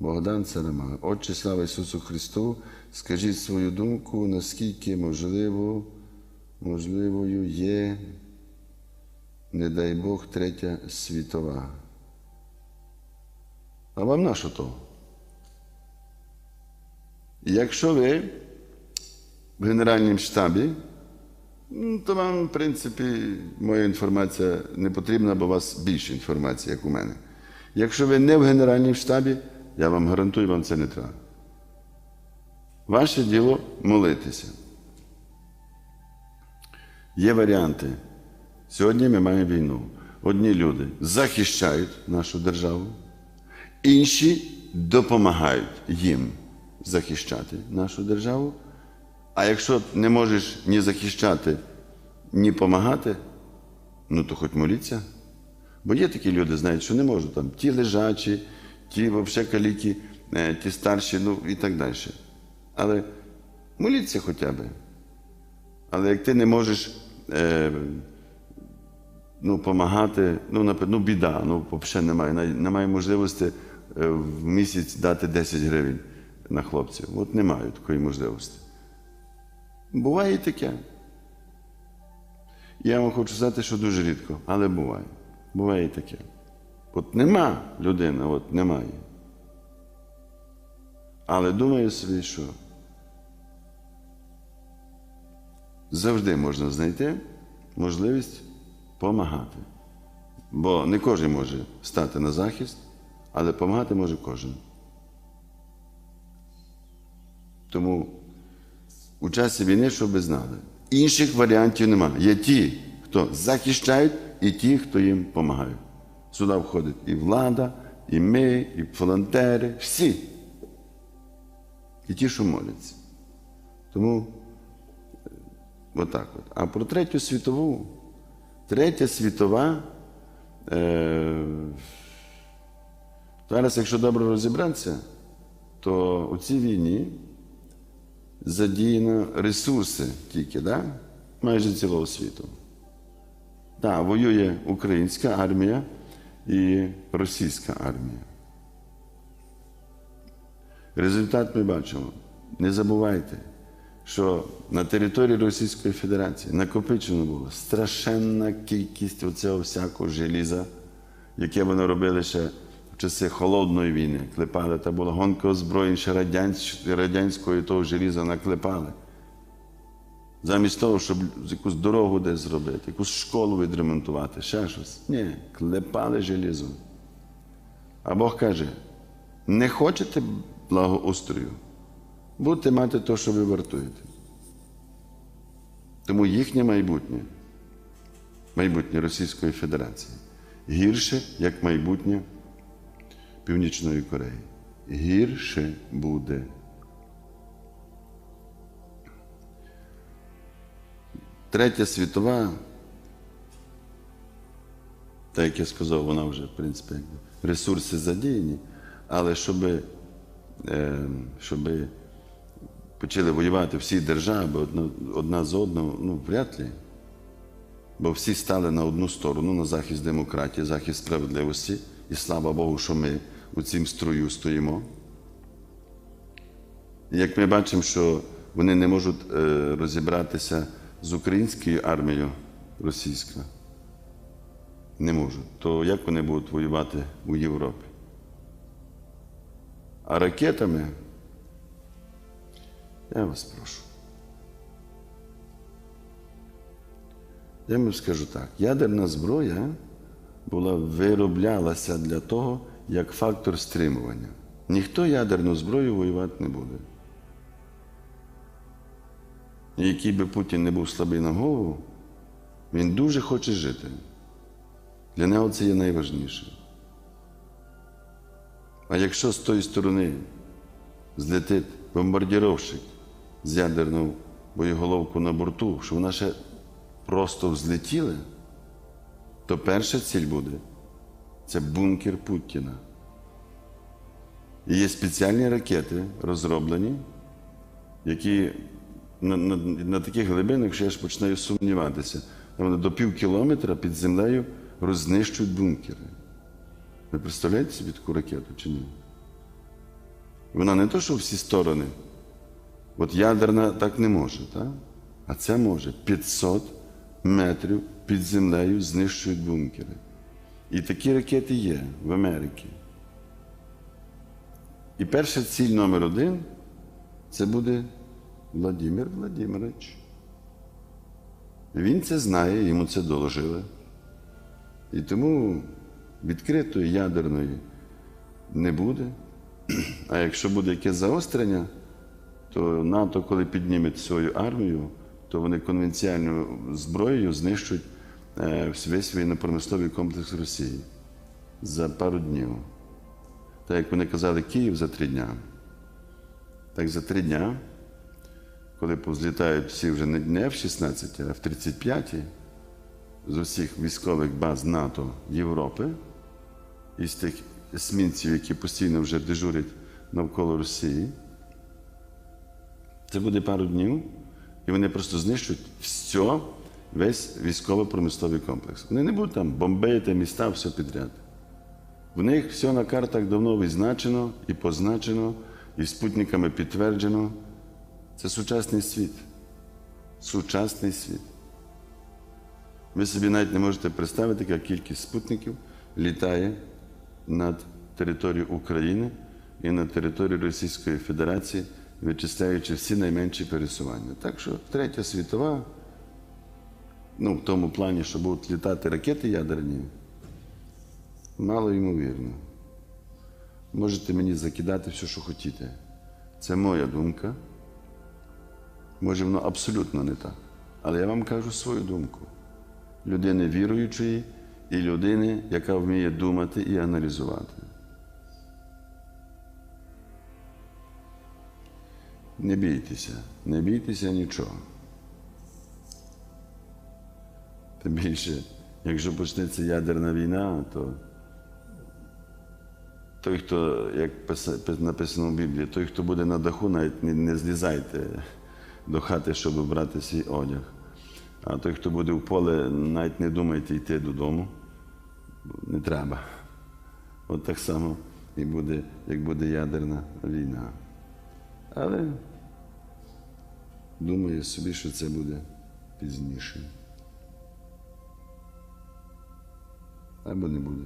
Богдан Царама. Отче, слава Ісусу Христу, скажіть свою думку, наскільки можливо, можливою є, не дай Бог, третя світова. А вам на що то? Якщо ви в Генеральному штабі, ну, то вам, в принципі, моя інформація не потрібна, бо у вас більше інформації, як у мене. Якщо ви не в Генеральному штабі, я вам гарантую, вам це не треба. Ваше діло молитися. Є варіанти. Сьогодні ми маємо війну. Одні люди захищають нашу державу, інші допомагають їм захищати нашу державу. А якщо не можеш ні захищати, ні допомагати, ну то хоч моліться. Бо є такі люди, знають, що не можуть там ті лежачі, ті взагалі каліки, е, ті старші, ну і так далі. Але моліться хоча б. Але як ти не можеш е, ну, допомагати, ну, наприклад, ну, біда, ну, взагалі немає. Немає можливості е, в місяць дати 10 гривень на хлопців. От немає такої можливості. Буває і таке. Я вам хочу сказати, що дуже рідко, але буває. Буває і таке. От нема людини, от немає. Але думаю собі, що завжди можна знайти можливість допомагати. Бо не кожен може стати на захист, але допомагати може кожен. Тому у часі війни, щоб ви знали, інших варіантів немає. Є ті, хто захищають, і ті, хто їм допомагають. Сюди входить і влада, і ми, і волонтери, всі. І ті, що моляться. Тому е, отак от. А про третю світову, третя світова. Е, зараз, якщо добре розібратися, то у цій війні задіяно ресурси тільки, да? майже цілого світу. Так, воює українська армія і російська армія. Результат ми бачимо. Не забувайте, що на території Російської Федерації накопичено було страшенна кількість оцього всякого желіза, яке вони робили ще в часи холодної війни. Клепали, та була гонка озброєнь ще радянсь- радянської того желіза наклепали. Замість того, щоб якусь дорогу десь зробити, якусь школу відремонтувати, ще щось. Ні, клепали желізом. А Бог каже: не хочете благоустрою, будете мати те, що ви вартуєте. Тому їхнє майбутнє, майбутнє Російської Федерації, гірше, як майбутнє Північної Кореї. Гірше буде. Третя світова, так як я сказав, вона вже, в принципі, ресурси задіяні, але щоб, е, щоб почали воювати всі держави одна, одна з одного, ну, вряд ли. Бо всі стали на одну сторону, на захист демократії, захист справедливості. І слава Богу, що ми у цім строю стоїмо. І як ми бачимо, що вони не можуть е, розібратися з українською армією російською, не можуть, то як вони будуть воювати у Європі? А ракетами, я вас прошу. Я вам скажу так: ядерна зброя була вироблялася для того, як фактор стримування. Ніхто ядерну зброю воювати не буде. І який би Путін не був слабий на голову, він дуже хоче жити. Для нього це є найважніше. А якщо з тої сторони злетить бомбардіровщик з ядерною боєголовку на борту, що вона ще просто взлетіла, то перша ціль буде це бункер Путіна. І є спеціальні ракети розроблені, які на, на, на таких глибинах, що я ж починаю сумніватися, вони до пів кілометра під землею рознищують бункери. Ви представляєте собі таку ракету чи ні? Вона не то, що всі сторони. От ядерна так не може, так? а це може 500 метрів під землею знищують бункери. І такі ракети є в Америці. І перша ціль номер один це буде Владимир Владимирович. Він це знає, йому це доложили. І тому відкритої ядерної не буде. А якщо буде якесь загострення, то НАТО, коли підніме свою армію, то вони конвенціальною зброєю знищать е, весь воєнно-промисловий комплекс Росії за пару днів. Так як вони казали, Київ за три дня. Так за три дня, коли повзлітають всі вже не в 16, а в 35 з усіх військових баз НАТО Європи, із тих есмінців, які постійно вже дежурять навколо Росії, це буде пару днів, і вони просто знищують все, весь військово-промисловий комплекс. Вони не будуть там бомбити міста, все підряд. В них все на картах давно відзначено і позначено, і спутниками підтверджено. Це сучасний світ. Сучасний світ. Ви собі навіть не можете представити, яка кількість спутників літає над територією України і на території Російської Федерації, вичисляючи всі найменші пересування. Так що третя світова, ну в тому плані, що будуть літати ракети ядерні, мало ймовірно. Можете мені закидати все, що хотіте. Це моя думка. Може, воно абсолютно не так. Але я вам кажу свою думку. Людини віруючої і людини, яка вміє думати і аналізувати. Не бійтеся, не бійтеся нічого. Тим більше, якщо почнеться ядерна війна, то той, хто, як писа- написано в Біблії, той, хто буде на даху, навіть не, не злізайте до хати, щоб брати свій одяг. А той, хто буде в поле, навіть не думайте йти додому. Не треба. От так само і буде, як буде ядерна війна. Але думаю собі, що це буде пізніше. Або не буде.